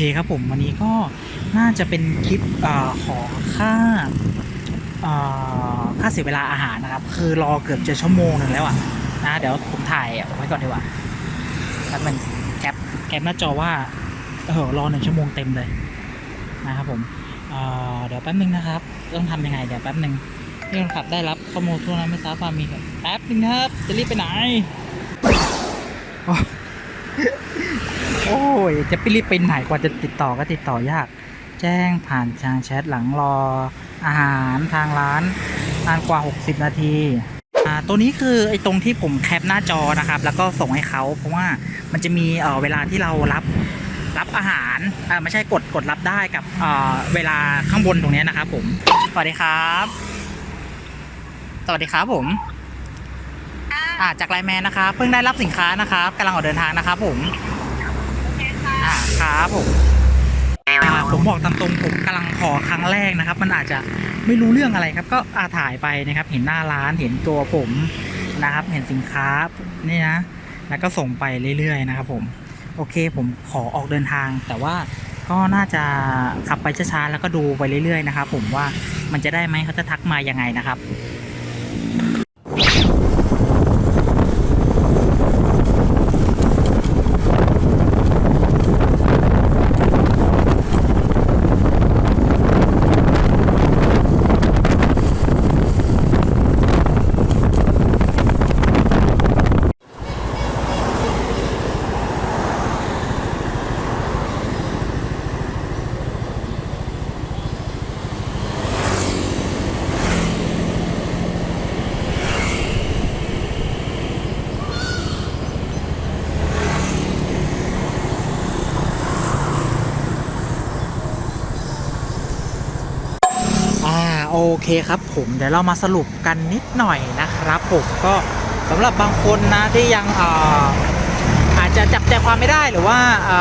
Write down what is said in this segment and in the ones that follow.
เคครับผมวันนี้ก็น่าจะเป็นคลิปอขอค่าค่าเสียเวลาอาหารนะครับ คือรอเกือบจะชั่วโมงหนึ่งแล้วอะนะเดี๋ยวผมถ่ายเอาไว้ก่อนดีกว่าแป๊บนึงแคปแคปหน้าจอว่าเออรอหนึ่งชั่วโมงเต็มเลยนะครับผมเเดี๋ยวแป๊บนึงนะครับต้องทำยังไงเดี๋ยวแป๊บนึงนี่คนขับได้รับข้อมูลทั่วนั้นไม่ทราบว่ามีครับแป๊บนึงครับจะรีบไปไหน โอ้ย จะไปรีบไปไหนกว่าจะติดต่อก็ติดต่อยาก แจ้งผ่านทางแชทหลังรอ อาหารทางร้านนานกว่า 60 นาทีอ่าตัวนี้คือไอ้ตรงที่ผมแคปหน้าจอนะครับ แล้วก็ส่งให้เขาเพราะว่ามันจะมีเอ่อเวลาที่เรารับรับอาหารอ่าไม่ใช่กดกดรับได้กับเอ่อเวลาข้างบนตรงนี้นะครับผม สวัสดีครับ สวัสดีครับผม อ่าจากไลแมนนะครับเพิ่งได้รับสินค้านะครับกำลังออกเดินทางนะครับผมอ่าครับผมอ่าผมบอกตามตรงผมกำลังขอครั้งแรกนะครับ มันอาจจะไม่รู้เรื่องอะไรครับ ก็อาถ่ายไปนะครับ เห็นหน้าร้านเห็นตัวผมนะครับ เห็นสินค้านี่นะ แล้วก็ส่งไปเรื่อยๆนะครับ ผมโอเคผมขอออกเดินทาง แต่ว่าก็น่าจะขับไปช้าๆแล้วก็ดูไปเรื่อยๆนะครับ ผมว่ามันจะได้ไหมเขาจะทักมายังไงนะครับ อ่า โอเคครับผมเดี๋ยวเรามาสรุปกันนิดหน่อยนะครับผมก็สำหรับบางคนนะที่ยังออาจจะจับใจความไม่ได้หรือว่าอ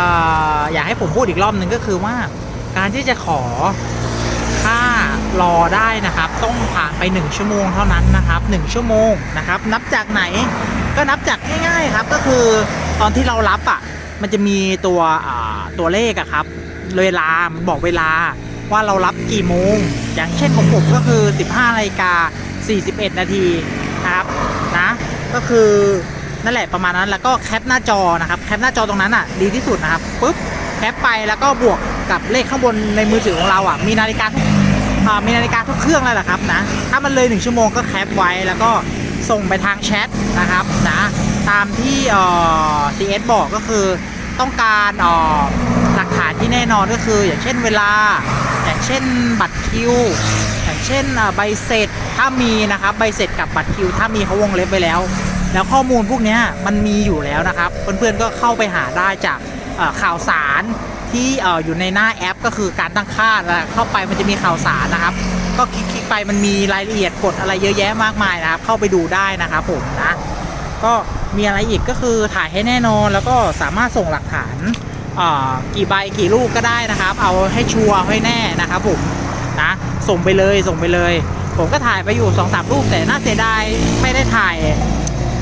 อยากให้ผมพูดอีกรอบหนึ่งก็คือว่า การที่จะขอค่ารอได้นะครับ ต้องผ่านไป 1 ชั่วโมงเท่านั้นนะครับ 1 ชั่วโมงนะครับ นับจากไหนก็นับจากง่ายๆครับ ก็คือตอนที่เรารับอะมันจะมีตัวตัวเลขอะครับ เวลามันบอกเวลา ว่าเรารับกี่โมง อย่างเช่นของผมก็คือ 15นาฬิกา41 นาทีนะครับนะก็คือนั่นแหละประมาณนั้นแล้วก็แคปหน้าจอนะครับแคปหน้าจอตรงนั้นอะดีที่สุดนะครับปุ๊บแคปไปแล้วก็บวกกับเลขข้างบนในมือถือของเราอะมีนาฬิกาทุกอ่ามีนาฬิกาทุกเครื่องเลยแหละครับนะถ้ามันเลย 1 ชั่วโมงก็แคปไว้แล้วก็ส่งไปทางแชทนะครับนะตามที่เอ่อ CS บอกก็คือต้องการเอ่อ อนก็คือ อย่างเช่นเวลา อย่างเช่นบัตรคิว อย่างเช่นใบเสร็จถ้ามีนะครับใบเสร็จกับบัตรคิว ถ้ามีเขาวงเล็บไปแล้ว แล้วข้อมูลพวกนี้มันมีอยู่แล้วนะครับ เพื่อนๆก็เข้าไปหาได้จากข่าวสารที่อยู่ในหน้าแอปก็คือการตั้งค่าแล้วเข้าไปมันจะมีข่าวสารนะครับ ก็คลิกๆไปมันมีรายละเอียดกดอะไรเยอะแยะมากมายนะครับ เข้าไปดูได้นะครับผมนะก็มีอะไรอีกก็คือถ่ายให้แน่นอนแล้วก็สามารถส่งหลักฐาน กี่ใบกี่ลูกก็ได้นะครับ เอาให้ชัวร์ให้แน่นะครับผมนะส่งไปเลยส่งไปเลย ผมก็ถ่ายไปอยู่2อสามรูปแต่น่าเสียดายไม่ได้ถ่าย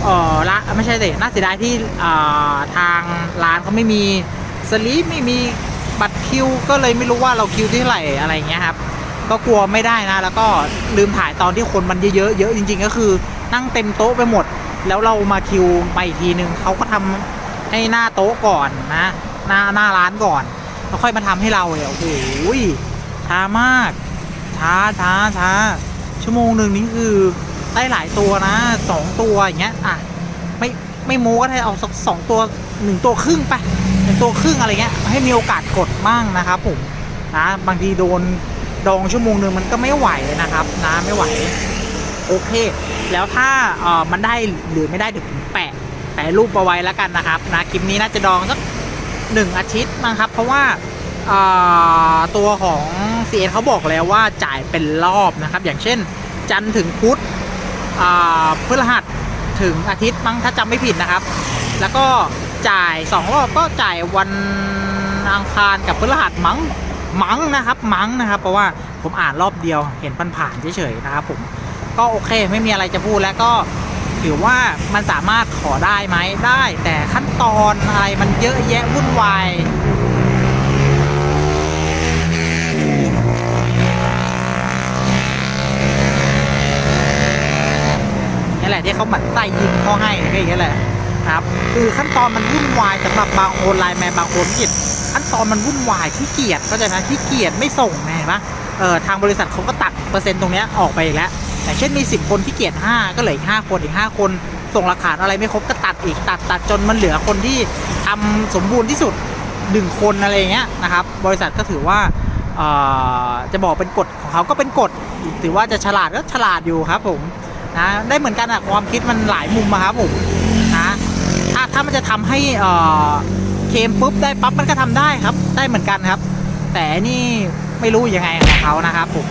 เออละไม่ใช่สิน่าเสียดายที่ทางร้านเขาไม่มีสลีปไม่มีบัตรคิว ก็เลยไม่รู้ว่าเราคิวที่เท่าไหร่อะไรเงี้ยครับก็กลัวไม่ได้นะ แล้วก็ลืมถ่ายตอนที่คนมันเยอะๆเยอะจริง ๆ ก็คือนั่งเต็มโต๊ะไปหมด แล้วเรามาคิวไปอีกทีนึงเขาก็ทำให้หน้าโต๊ะก่อนนะ หน้าหน้าร้านก่อน แล้วค่อยมาทำให้เราเนี่ยโอ้โหช้ามาก ช้าช้าช้าชั่วโมงหนึ่งนี่คือได้หลายตัวนะสองตัวอย่างเงี้ยอะไม่ไม่โม้ก็ได้เอาสักสองตัวหนึ่งตัวครึ่งไปหนึ่งตัวครึ่งอะไรเงี้ยให้มีโอกาสกดมั่งนะครับผมนะบางทีโดนดองชั่วโมงหนึ่งมันก็ไม่ไหวนะครับนะไม่ไหวโอเค แล้วถ้าเออมันได้หรือไม่ได้เดี๋ยวผมแปะแปะรูปเอาไว้แล้วกันนะครับนะคลิปนี้น่าจะดองสัก หนึ่งอาทิตย์นะครับ เพราะว่าตัวของ c ีเขาบอกแล้วว่าจ่ายเป็นรอบนะครับ อย่างเช่น จันทร์ถึงพุธอ่าพฤหัสถึงอาทิตย์มั้งถ้าจำไม่ผิดนะครับ แล้วก็จ่ายสองรอบก็จ่ายวันอังคารกับพฤหัสมั้งมั้งนะครับมั้งนะครับ เพราะว่าผมอ่านรอบเดียวเห็นผ่านๆเฉยๆนะครับผมก็โอเคไม่มีอะไรจะพูดแล้วก็ ถือว่ามันสามารถขอได้ไหมได้ แต่ขั้นตอนอะไรมันเยอะแยะวุ่นวายนี่แหละที่เขาหมั่นไส้ยิงข้อให้ก็อย่างนี้แหละครับคือขั้นตอนมันวุ่นวายสำหรับบางออนไลน์แมนบางคนผิดขั้นตอนมันวุ่นวายขี้เกียจเข้าใจไหมขี้เกียจไม่ส่งไงนะเออทางบริษัทเขาก็ตัดเปอร์เซ็นต์ตรงนี้ออกไปแล้ว อย่างเช่นมี 10 คนขี้เกียจ5ก็เหลืออีก5คนอีก 5 คนส่งหลักฐานอะไรไม่ครบก็ตัดอีกตัดตัดจนมันเหลือคนที่ทำสมบูรณ์ที่สุดหนึ่งคนอะไรเงี้ยนะครับบริษัทก็ถือว่าจะบอกเป็นกฎของเขาก็เป็นกฎถือว่าจะฉลาดก็ฉลาดอยู่ครับผมนะได้เหมือนกันอะความคิดมันหลายมุมอะครับผมนะถ้าถ้ามันจะทำให้เคมปุ๊บได้ปั๊บมันก็ทำได้ครับ ได้เหมือนกันครับ แต่นี่ไม่รู้ยังไงของเขานะครับผม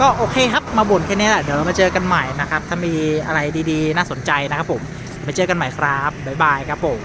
ก็โอเคครับมาบ่นแค่นี้แหละเดี๋ยวเรามาเจอกันใหม่นะครับ ถ้ามีอะไรดีๆ น่าสนใจนะครับผมไปเจอกันใหม่ครับบ๊ายบายครับผม